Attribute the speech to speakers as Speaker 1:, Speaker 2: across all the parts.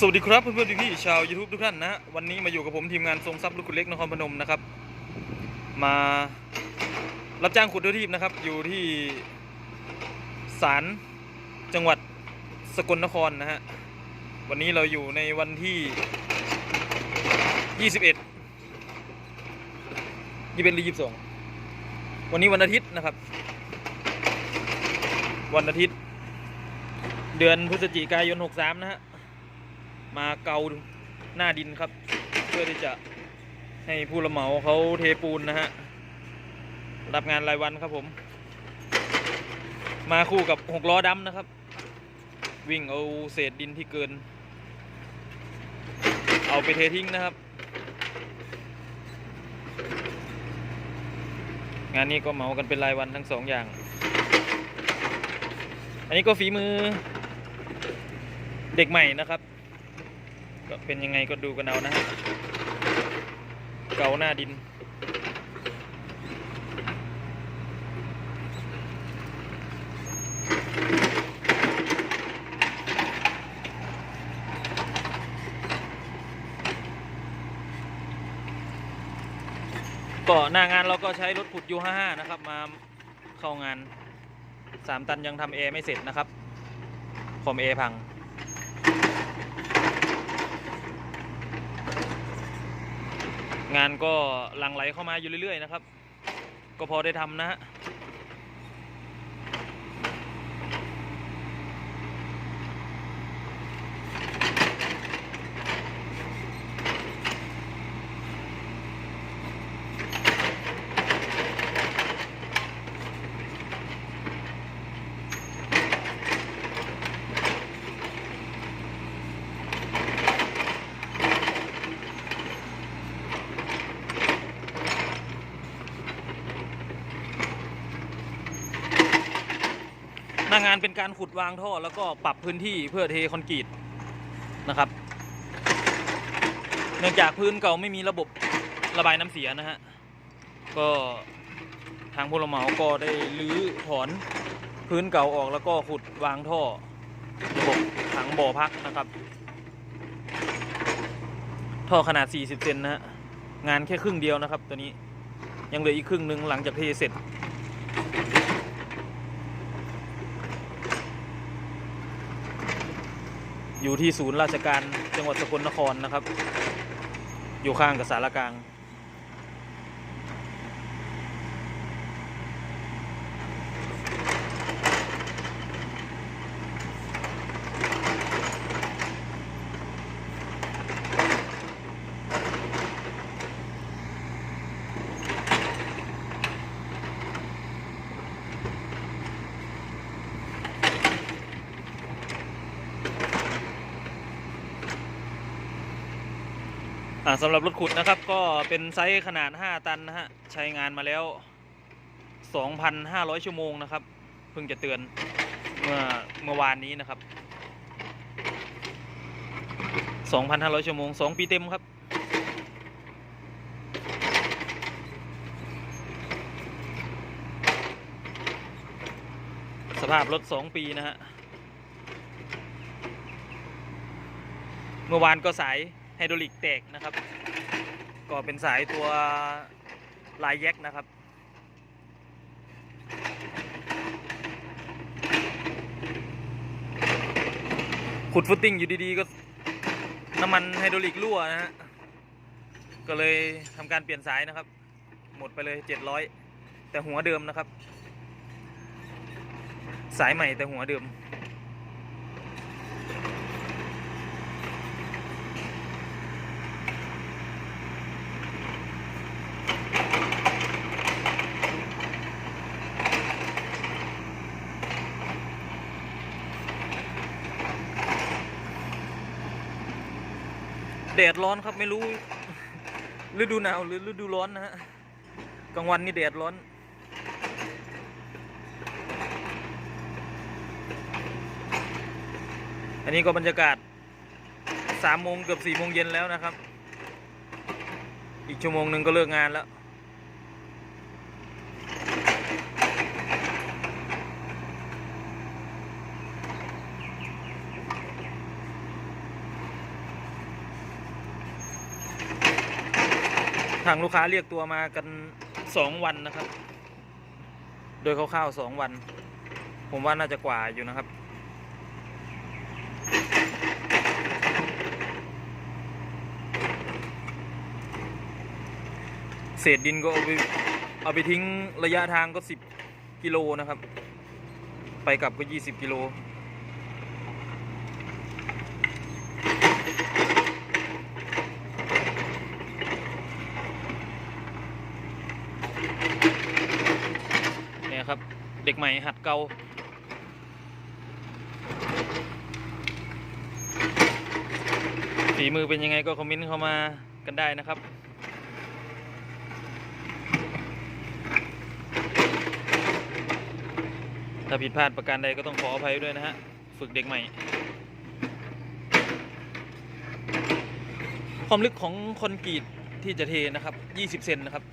Speaker 1: สวัสดีครับเพื่อนๆพี่ๆชาว YouTube ทุกท่านนะวันนี้มาอยู่กับผมทีมงานทรงทรัพย์ลูกขุดเล็กนครพนมนะครับ มารับจ้างขุดด้วยทีมนะครับ อยู่ที่ศาลจังหวัดสกลนครนะฮะวันนี้เราอยู่ในวันที่ 21 21หรือ22 วันนี้วันอาทิตย์นะครับ วันอาทิตย์ เดือนพฤศจิกายน 63 นะฮะ มาเกาหน้าดินครับ เพื่อที่จะให้ผู้รับเหมาเขาเทปูนนะฮะรับงานรายวันครับผม มาคู่กับหกล้อดำนะครับ วิ่งเอาเศษดินที่เกิน เอาไปเททิ้งนะครับ งานนี้ก็เหมากันเป็นรายวันทั้งสองอย่าง อันนี้ก็ฝีมือเด็กใหม่นะครับ ก็เป็นยังไงก็ดูกันเอานะเกาหน้าดิน ก็หน้างานเราก็ใช้รถขุดยู55นะครับ มาเข้างาน 3 ตันยังทำเอไม่เสร็จนะครับคอมเอพัง งานก็หลั่งไหลเข้ามาอยู่เรื่อยๆนะครับ ก็พอได้ทำนะฮะ น้างานเป็นการขุดวางท่อแล้วก็ปรับพื้นที่เพื่อเทคอนกรีตนะครับ เนื่องจากพื้นเก่าไม่มีระบบระบายน้ำเสียนะฮะ ก็ทางผู้รับเหมาก็ได้รื้อถอนพื้นเก่าออกแล้วก็ขุดวางท่อ ระบบถังบ่อพักนะครับ ท่อขนาด 40 เซนนะฮะ งานแค่ครึ่งเดียวนะครับตัวนี้ยังเหลืออีกครึ่งหนึ่งหลังจากเทเสร็จ อยู่ที่ศูนย์ราชการจังหวัดสกลนครนะครับ อยู่ข้างกับสารกลาง อ่าสำหรับรถขุดนะครับก็เป็นไซส์ขนาด 5 ตันนะฮะใช้งานมาแล้ว 2,500 ชั่วโมงนะครับ เพิ่งจะเตือนเมื่อเมื่อวานนี้นะครับ 2,500 ชั่วโมง 2 ปีเต็มครับสภาพรถ 2 ปี นะฮะ เมื่อวานก็สาย ไฮดรอลิกแตกนะครับ ก็เป็นสายตัวลายแยกนะครับ ขุดฟุตติ้งอยู่ดีๆ ก็น้ำมันไฮดรอลิกรั่วนะฮะ ก็เลยทำการเปลี่ยนสายนะครับ หมดไปเลย 700 แต่หัวเดิมนะครับ สายใหม่แต่หัวเดิม แดดร้อนครับไม่รู้ฤดูหนาวหรือฤดูร้อนนะฮะกลางวันนี่แดดร้อน อันนี้ก็บรรยากาศสามโมงเกือบสี่โมงเย็นแล้วนะครับ อีกชั่วโมงหนึ่งก็เลิกงานแล้ว ทางลูกค้าเรียกตัวมากันสองวันนะครับ โดยคร่าวๆสองวัน ผมว่าน่าจะกว่าอยู่นะครับ เศษดินก็เอาไปเอาไปทิ้งระยะทางก็สิบกิโลนะครับ ไปกลับก็ยี่สิบกิโล เนี่ยครับ เด็ก ใหม่หัดเกาฝีมือเป็นยังไงก็คอมเมนต์เข้ามากันได้นะครับถ้าผิดพลาดประการใดก็ต้องขออภัยด้วยนะฮะ ฝึกเด็กใหม่ ความลึกของคอนกรีตที่จะเทนะครับ 20 เซนนะครับ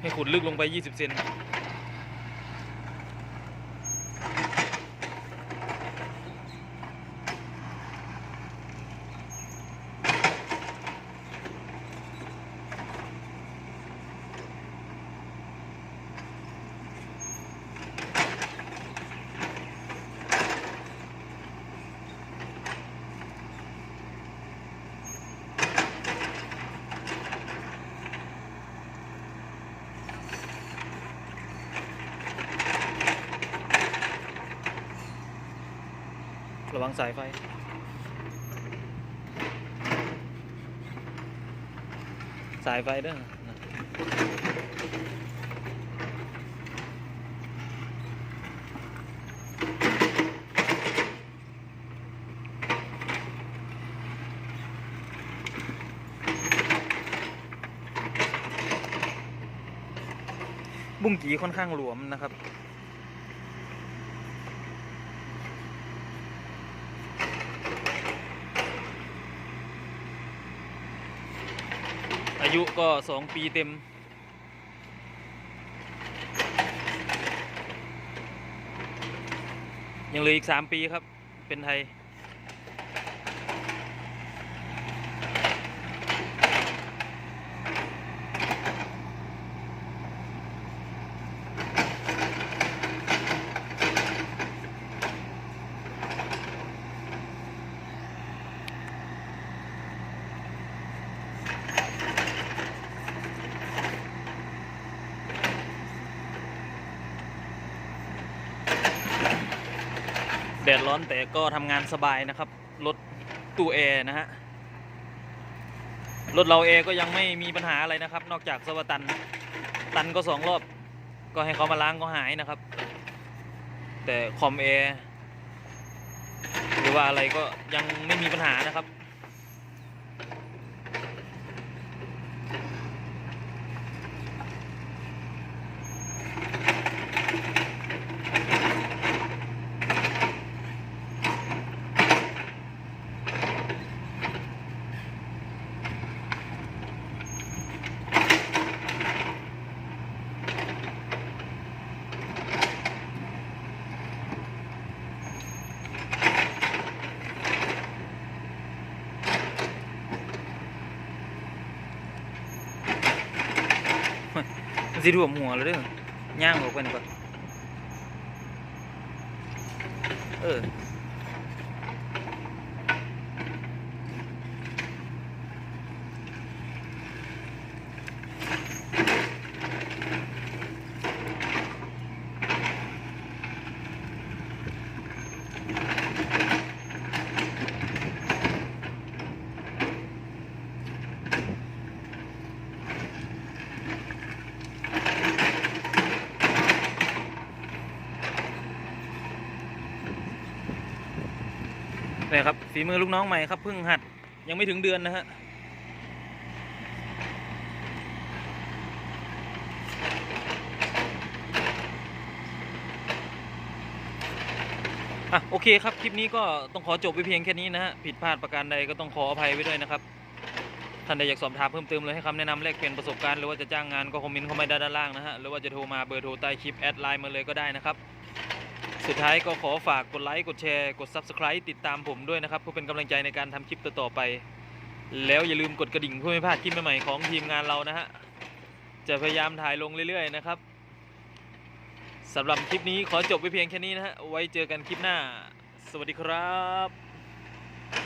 Speaker 1: ให้ขุดลึกลงไป 20 เซน ระวังสายไฟ สายไฟเด้อบุ้งกีค่อนข้างหลวมนะครับ อายุก็สองปีเต็ม ยังเหลืออีกสามปีครับ เป็นไทย ร้อนแต่ก็ทำงานสบายนะครับ รถตู้แอร์นะฮะ รถเราแอร์ก็ยังไม่มีปัญหาอะไรนะครับ นอกจากสวัตัน ตันก็สองรอบ ก็ให้เขามาล้างก็หายนะครับ แต่คอมแอร์หรือว่าอะไรก็ยังไม่มีปัญหานะครับ สิรวมหัวแล้วเด้อย่างออกไปหน่อยก่อนเออ ฝีมือลูกน้องใหม่ครับเพิ่งหัดยังไม่ถึงเดือนนะฮะอะโอเคครับ คลิปนี้ก็ต้องขอจบไปเพียงแค่นี้นะฮะ ผิดพลาดประการใดก็ต้องขออภัยไว้ด้วยนะครับ ท่านใดอยากสอบถามเพิ่มเติมเลยให้คำแนะนำแลกเปลี่ยนประสบการณ์หรือว่าจะจ้างงานก็คอมเมนต์เข้ามาได้ด้านล่างนะฮะ หรือว่าจะโทรมาเบอร์โทรใต้คลิปแอดไลน์มาเลยก็ได้นะครับ สุดท้ายก็ขอฝากกดไลค์ กดแชร์ กด Subscribe ติดตามผมด้วยนะครับ เพื่อเป็นกำลังใจในการทำคลิปต่อๆไป แล้วอย่าลืมกดกระดิ่งเพื่อไม่พลาดคลิปใหม่ๆของทีมงานเรานะฮะ จะพยายามถ่ายลงเรื่อยๆนะครับสำหรับคลิปนี้ขอจบไปเพียงแค่นี้นะฮะ ไว้เจอกันคลิปหน้า สวัสดีครับ